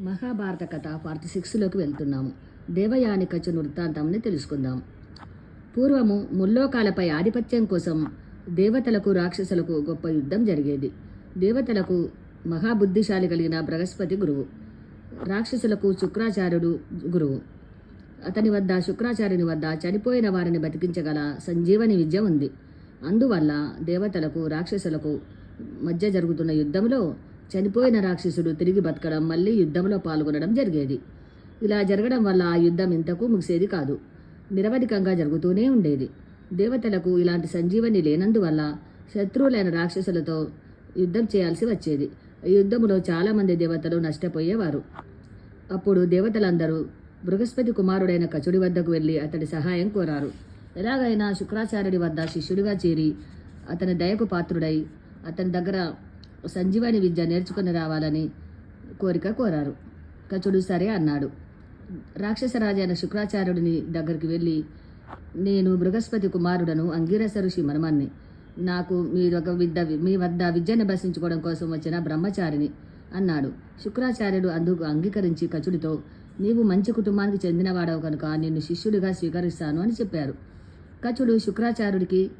మహాభారత కథ పార్ట్ సిక్స్లోకి వెళ్తున్నాము. దేవయానికచు వృత్తాంతంని తెలుసుకుందాం. పూర్వము ముల్లోకాలపై ఆధిపత్యం కోసం దేవతలకు రాక్షసులకు గొప్ప యుద్ధం జరిగేది. దేవతలకు మహాబుద్ధిశాలి కలిగిన బృహస్పతి గురువు. రాక్షసులకు శుక్రాచార్యుడు గురువు. అతని వద్ద శుక్రాచార్యుని వద్ద చనిపోయిన వారిని బతికించగల సంజీవని విద్య ఉంది. అందువల్ల దేవతలకు రాక్షసులకు మధ్య జరుగుతున్న యుద్ధంలో చనిపోయిన రాక్షసుడు తిరిగి బతకడం మళ్ళీ యుద్ధంలో పాల్గొనడం జరిగేది. ఇలా జరగడం వల్ల ఆ యుద్ధం ఇంతకు ముగిసేది కాదు. నిరవధికంగా జరుగుతూనే ఉండేది. దేవతలకు ఇలాంటి సంజీవని లేనందువల్ల శత్రువులైన రాక్షసులతో యుద్ధం చేయాల్సి వచ్చేది. యుద్ధములో యుద్ధంలో చాలామంది దేవతలు నష్టపోయేవారు. అప్పుడు దేవతలందరూ బృహస్పతి కుమారుడైన కచుడి వద్దకు వెళ్ళి అతడి సహాయం కోరారు. ఎలాగైనా శుక్రాచార్యుడి వద్ద శిష్యుడిగా చేరి అతని దయకు పాత్రుడై అతని దగ్గర సంజీవని విద్య నేర్చుకుని రావాలని కోరిక కోరారు. కచుడు సరే అన్నాడు. రాక్షసరాజైన శుక్రాచార్యుడిని దగ్గరికి వెళ్ళి నేను బృహస్పతి కుమారుడను అంగీరస ఋషి మనమన్ని. నాకు మీరొక విద్య మీ వద్ద విద్యను అభ్యసించుకోవడం కోసం వచ్చిన బ్రహ్మచారిని అన్నాడు. శుక్రాచార్యుడు అందుకు అంగీకరించి కచుడితో నీవు మంచి కుటుంబానికి చెందినవాడవు కనుక నిన్ను శిష్యుడిగా స్వీకరిస్తాను అని చెప్పారు. కచుడు శుక్రాచార్యుడికి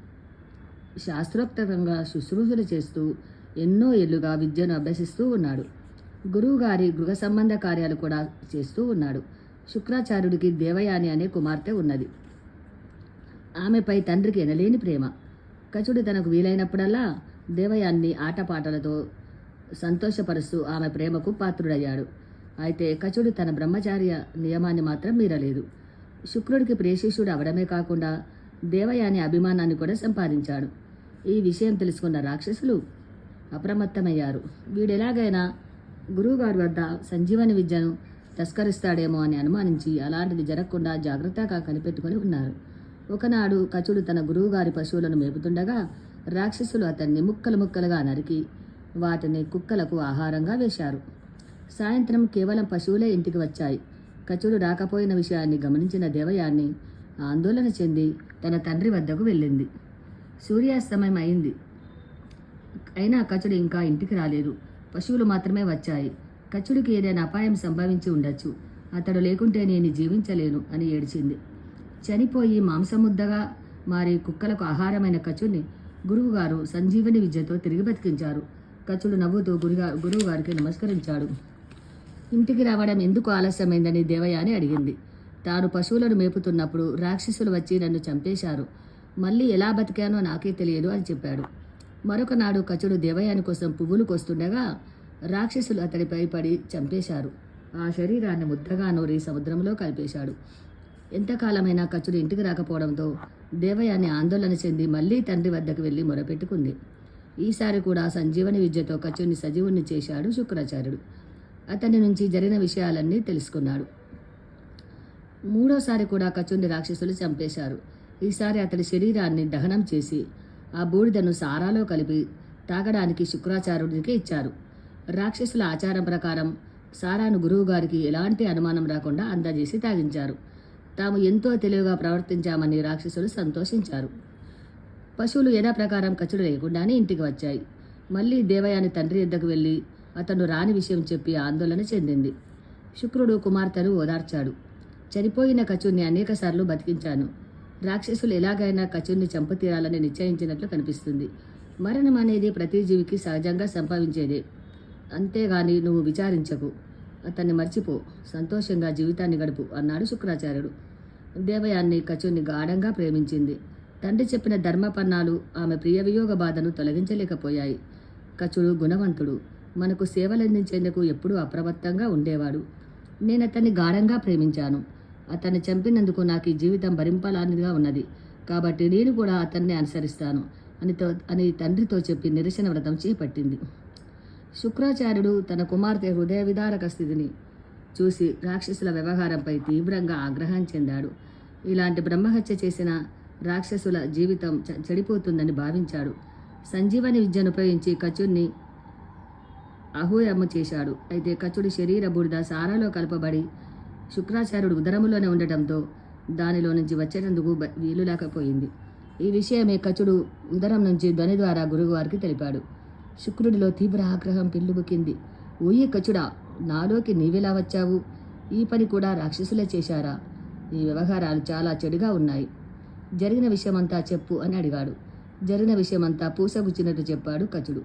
శాస్త్రోక్తంగా శుశ్రూషలు చేస్తూ ఎన్నో ఏళ్ళుగా విద్యను అభ్యసిస్తూ ఉన్నాడు. గురువుగారి గృహ సంబంధ కార్యాలు కూడా చేస్తూ ఉన్నాడు. శుక్రాచార్యుడికి దేవయాని అనే కుమార్తె ఉన్నది. ఆమెపై తండ్రికి ఎనలేని ప్రేమ. కచుడు తనకు వీలైనప్పుడల్లా దేవయాన్ని ఆటపాటలతో సంతోషపరుస్తూ ఆమె ప్రేమకు పాత్రుడయ్యాడు. అయితే కచుడు తన బ్రహ్మచార్య నియమాన్ని మాత్రం మీరలేదు. శుక్రుడికి ప్రేషిష్యుడు అవడమే కాకుండా దేవయాని అభిమానాన్ని కూడా సంపాదించాడు. ఈ విషయం తెలుసుకున్న రాక్షసులు అప్రమత్తమయ్యారు. వీడెలాగైనా గురువుగారి వద్ద సంజీవని విద్యను తస్కరిస్తాడేమో అని అనుమానించి అలాంటిది జరగకుండా జాగ్రత్తగా కనిపెట్టుకుని ఉన్నారు. ఒకనాడు కచుడు తన గురువుగారి పశువులను మేపుతుండగా రాక్షసులు అతన్ని ముక్కలు ముక్కలుగా నరికి వాటిని కుక్కలకు ఆహారంగా వేశారు. సాయంత్రం కేవలం పశువులే ఇంటికి వచ్చాయి. కచుడు రాకపోయిన విషయాన్ని గమనించిన దేవయాన్ని ఆందోళన చెంది తన తండ్రి వద్దకు వెళ్ళింది. సూర్యాస్తమయం అయింది. అయినా కచుడు ఇంకా ఇంటికి రాలేదు. పశువులు మాత్రమే వచ్చాయి. కచుడికి ఏదైనా అపాయం సంభవించి ఉండొచ్చు. అతడు లేకుంటే నేను జీవించలేను అని ఏడ్చింది. చనిపోయి మాంసముద్దగా మారి కుక్కలకు ఆహారమైన కచుడిని గురువుగారు సంజీవని విద్యతో తిరిగి బతికించారు. కచుడు నవ్వుతూ గురుగా గురువుగారికి నమస్కరించాడు. ఇంటికి రావడం ఎందుకు ఆలస్యమైందని దేవయాని అడిగింది. తాను పశువులను మేపుతున్నప్పుడు రాక్షసులు వచ్చి నన్ను చంపేశారు. మళ్ళీ ఎలా బతికానో నాకే తెలియదు అని చెప్పాడు. మరొకనాడు కచుడు దేవయాని కోసం పువ్వులు కోస్తుండగా రాక్షసులు అతడిపై పడి చంపేశారు. ఆ శరీరాన్ని ముద్దగా నూరి సముద్రంలో కలిపేశాడు. ఎంతకాలమైనా కచుడు ఇంటికి రాకపోవడంతో దేవయాని ఆందోళన చెంది మళ్ళీ తండ్రి వద్దకు వెళ్ళి మొరపెట్టుకుంది. ఈసారి కూడా సంజీవని విద్యతో కచుడిని సజీవుణ్ణి చేశాడు శుక్రాచార్యుడు. అతని నుంచి జరిగిన విషయాలన్నీ తెలుసుకున్నాడు. మూడోసారి కూడా కచుడిని రాక్షసులు చంపేశారు. ఈసారి అతడి శరీరాన్ని దహనం చేసి ఆ బూడిదను సారాలో కలిపి తాగడానికి శుక్రాచార్యుడికి ఇచ్చారు. రాక్షసుల ఆచారం ప్రకారం సారాను గురువుగారికి ఎలాంటి అనుమానం రాకుండా అందజేసి తాగించారు. తాము ఎంతో తెలివిగా ప్రవర్తించామని రాక్షసులు సంతోషించారు. పశువులు యథాప్రకారం ఖర్చులు లేకుండానే ఇంటికి వచ్చాయి. మళ్ళీ దేవయాని తండ్రి వద్దకు వెళ్ళి అతను రాని విషయం చెప్పి ఆందోళన చెందింది. శుక్రుడు కుమార్తెను ఓదార్చాడు. చనిపోయిన కచుడిని అనేకసార్లు బతికించాను. రాక్షసులు ఎలాగైనా కచుడిని చంపతీరాలని నిశ్చయించినట్లు కనిపిస్తుంది. మరణం అనేది ప్రతి జీవికి సహజంగా సంభవించేదే. అంతేగాని నువ్వు విచారించకు. అతన్ని మర్చిపో. సంతోషంగా జీవితాన్ని గడుపు అన్నాడు శుక్రాచార్యుడు. దేవయాన్ని కచుర్ని గాఢంగా ప్రేమించింది. తండ్రి చెప్పిన ధర్మపన్నాలు ఆమె ప్రియ వియోగ బాధను తొలగించలేకపోయాయి. కచుడు గుణవంతుడు. మనకు సేవలందించేందుకు ఎప్పుడూ అప్రమత్తంగా ఉండేవాడు. నేను అతన్ని గాఢంగా ప్రేమించాను. అతన్ని చంపినందుకు నాకు ఈ జీవితం భరింపలానిదిగా ఉన్నది. కాబట్టి నేను కూడా అతన్ని అనుసరిస్తాను అనితో అని తండ్రితో చెప్పి నిరసన వ్రతం చేపట్టింది. శుక్రాచార్యుడు తన కుమార్తె హృదయ విదారక స్థితిని చూసి రాక్షసుల వ్యవహారంపై తీవ్రంగా ఆగ్రహం చెందాడు. ఇలాంటి బ్రహ్మహత్య చేసిన రాక్షసుల జీవితం చ- చెడిపోతుందని భావించాడు. సంజీవని విద్యను ఉపయోగించి కచుడిని అహోయమ్మ చేశాడు. అయితే కచుడి శరీర బూడిద సారాలో కలపబడి శుక్రాచార్యుడు ఉదరములోనే ఉండటంతో దానిలో నుంచి వచ్చేటందుకు వీలు లేకపోయింది. ఈ విషయమే కచుడు ఉదరం నుంచి ధ్వని ద్వారా గురువుగారికి తెలిపాడు. శుక్రుడిలో తీవ్ర ఆగ్రహం పెళ్ళుబుకింది ఓయి కచుడా నాలోకి నీవెలా వచ్చావు? ఈ పని కూడా రాక్షసులే చేశారా? ఈ వ్యవహారాలు చాలా చెడుగా ఉన్నాయి. జరిగిన విషయమంతా చెప్పు అని అడిగాడు. జరిగిన విషయమంతా పూసగుచ్చినట్టు చెప్పాడు కచుడు.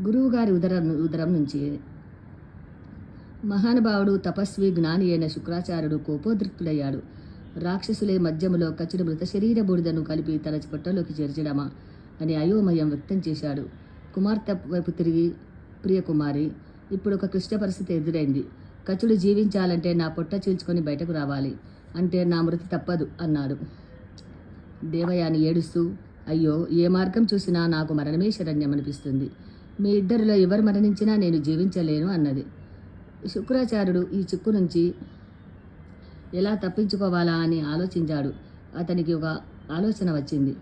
గురువుగారి ఉదరం ఉదరం నుంచి మహానుభావుడు తపస్వి జ్ఞాని అయిన శుక్రాచార్యుడు కోపోద్రిక్తుడయ్యాడు. రాక్షసులే మధ్యములో కచుడు మృత శరీర బూడిదను కలిపి తన పొట్టలోకి చేర్చడమా అని అయోమయం వ్యక్తం చేశాడు. కుమార్తె వైపు తిరిగి ప్రియకుమారి ఇప్పుడు ఒక క్లిష్ట పరిస్థితి ఎదురైంది. కచుడు జీవించాలంటే నా పొట్ట చీల్చుకొని బయటకు రావాలి. అంటే నా మృతి తప్పదు అన్నాడు. దేవయాని ఏడుస్తూ అయ్యో ఏ మార్గం చూసినా నాకు మరణమే శరణ్యం అనిపిస్తుంది మీ ఇద్దరిలో ఎవరు మరణించినా నేను జీవించలేను అన్నది. శుక్రాచార్యుడు ఈ చిక్కు నుంచి ఎలా తప్పించుకోవాలా అని ఆలోచించాడు. అతనికి ఒక ఆలోచన వచ్చింది.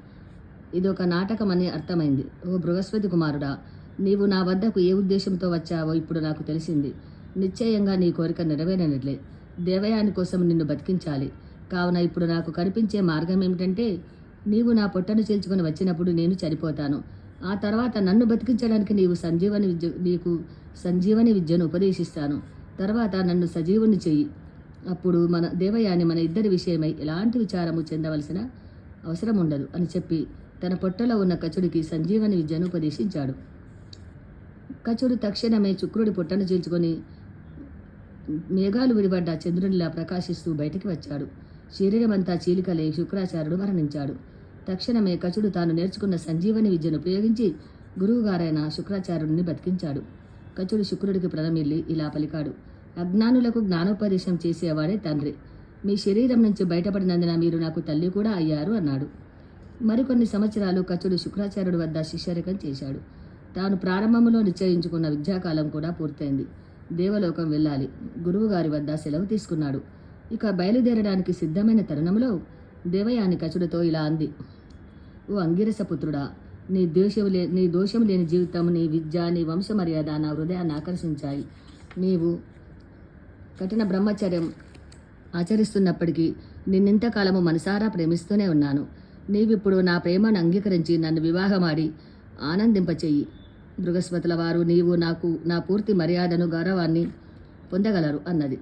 ఇది ఒక నాటకం అని అర్థమైంది. ఓ బృహస్పతి కుమారుడా నీవు నా వద్దకు ఏ ఉద్దేశంతో వచ్చావో ఇప్పుడు నాకు తెలిసింది. నిశ్చయంగా నీ కోరిక నెరవేరనట్లే. దేవయాని కోసం నిన్ను బతికించాలి. కావున ఇప్పుడు నాకు కనిపించే మార్గం ఏమిటంటే నీవు నా పొట్టను చీల్చుకొని వచ్చినప్పుడు నేను చనిపోతాను. ఆ తర్వాత నన్ను బతికించడానికి నీవు సంజీవని విద్య నీకు సంజీవని విద్యను ఉపదేశిస్తాను. తర్వాత నన్ను సజీవుని చెయ్యి. అప్పుడు మన దేవయాని మన ఇద్దరి విషయమై ఎలాంటి విచారము చెందవలసిన అవసరం ఉండదు అని చెప్పి తన పొట్టలో ఉన్న కచుడికి సంజీవని విద్యను ఉపదేశించాడు. కచుడు తక్షణమే శుక్రుడి పొట్టను చీల్చుకొని మేఘాలు విడిపడ్డ చంద్రునిలా ప్రకాశిస్తూ బయటికి వచ్చాడు. శరీరమంతా చీలికలే శుక్రాచార్యుడు మరణించాడు. తక్షణమే కచుడు తాను నేర్చుకున్న సంజీవని విద్యను ఉపయోగించి గురువుగారైన శుక్రాచార్యుడిని బతికించాడు. కచుడు శుక్రుడికి ప్రణమిల్లి ఇలా పలికాడు. అజ్ఞానులకు జ్ఞానోపదేశం చేసేవాడే తండ్రి. మీ శరీరం నుంచి బయటపడినందున మీరు నాకు తల్లి కూడా అయ్యారు అన్నాడు. మరికొన్ని సంవత్సరాలు కచుడు శుక్రాచార్యుడి వద్ద శిష్యరికం చేశాడు. తాను ప్రారంభంలో నిశ్చయించుకున్న విద్యాకాలం కూడా పూర్తయింది. దేవలోకం వెళ్ళాలి. గురువుగారి వద్ద సెలవు తీసుకున్నాడు. ఇక బయలుదేరడానికి సిద్ధమైన తరుణంలో దేవయాని కచుడితో ఇలా అంది. ఓ అంగిరసపుత్రుడా నీ దోషం లే నీ దోషం లేని జీవితం నీ విద్య నీ వంశ మర్యాద నా హృదయాన్ని ఆకర్షించాయి. నీవు కఠిన బ్రహ్మచర్యం ఆచరిస్తున్నప్పటికీ నిన్నింతకాలము మనసారా ప్రేమిస్తూనే ఉన్నాను. నీవిప్పుడు నా ప్రేమను అంగీకరించి నన్ను వివాహమాడి ఆనందింపచేయి. బృహస్పతుల వారు నీవు నాకు నా పూర్తి మర్యాదను గౌరవాన్ని పొందగలరు అన్నది.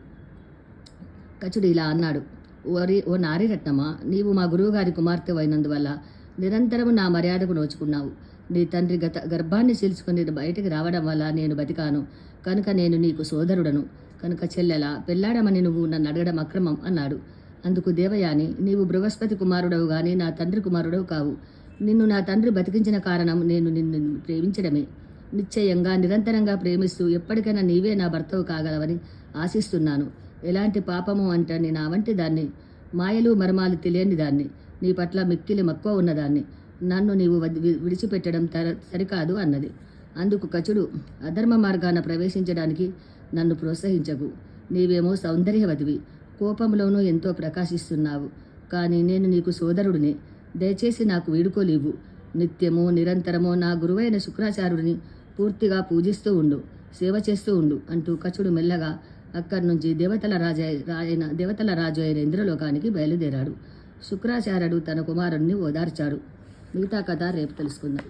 కచుడు ఇలా అన్నాడు. ఓరి ఓ నారిరత్నమా నీవు మా గురువుగారి కుమార్తె అయినందువల్ల నిరంతరం నా మర్యాదకు నోచుకున్నావు. నీ తండ్రి గత గర్భాన్ని చీల్చుకుని బయటికి రావడం వల్ల నేను బతికాను. కనుక నేను నీకు సోదరుడను. కనుక చెల్లెల పెళ్ళాడమని నువ్వు నన్ను అడగడం అక్రమం అన్నాడు. అందుకు దేవయాని నీవు బృహస్పతి కుమారుడవు గాని నా తండ్రి కుమారుడవు కావు. నిన్ను నా తండ్రి బతికించిన కారణం నేను నిన్ను ప్రేమించడమే. నిశ్చయంగా నిరంతరంగా ప్రేమిస్తూ ఎప్పటికైనా నీవే నా భర్తవు కాగలవని ఆశిస్తున్నాను. ఎలాంటి పాపము అంటని నా వంటి దాన్ని. మాయలు మర్మాలు తెలియని దాన్ని. నీ పట్ల మిక్కిలి మక్కువ ఉన్నదాన్ని నన్ను నీవు విడిచిపెట్టడం తర సరికాదు అన్నది. అందుకు కచుడు అధర్మ మార్గాన ప్రవేశించడానికి నన్ను ప్రోత్సహించకు. నీవేమో సౌందర్యవతివి. కోపంలోనూ ఎంతో ప్రకాశిస్తున్నావు. కానీ నేను నీకు సోదరుడిని. దయచేసి నాకు వీడుకోలేవు నిత్యము నిరంతరము నా గురువైన శుక్రాచార్యుడిని పూర్తిగా పూజిస్తూ ఉండు. సేవ చేస్తూ ఉండు అంటూ కచుడు మెల్లగా అక్కడి నుంచి దేవతల రాజ అయిన దేవతల రాజు అయిన ఇంద్రలోకానికి బయలుదేరాడు. శుక్రాచార్యుడు తన కుమారుణ్ణి ఓదార్చాడు. మిగతా కథ రేపు తెలుసుకుందాం.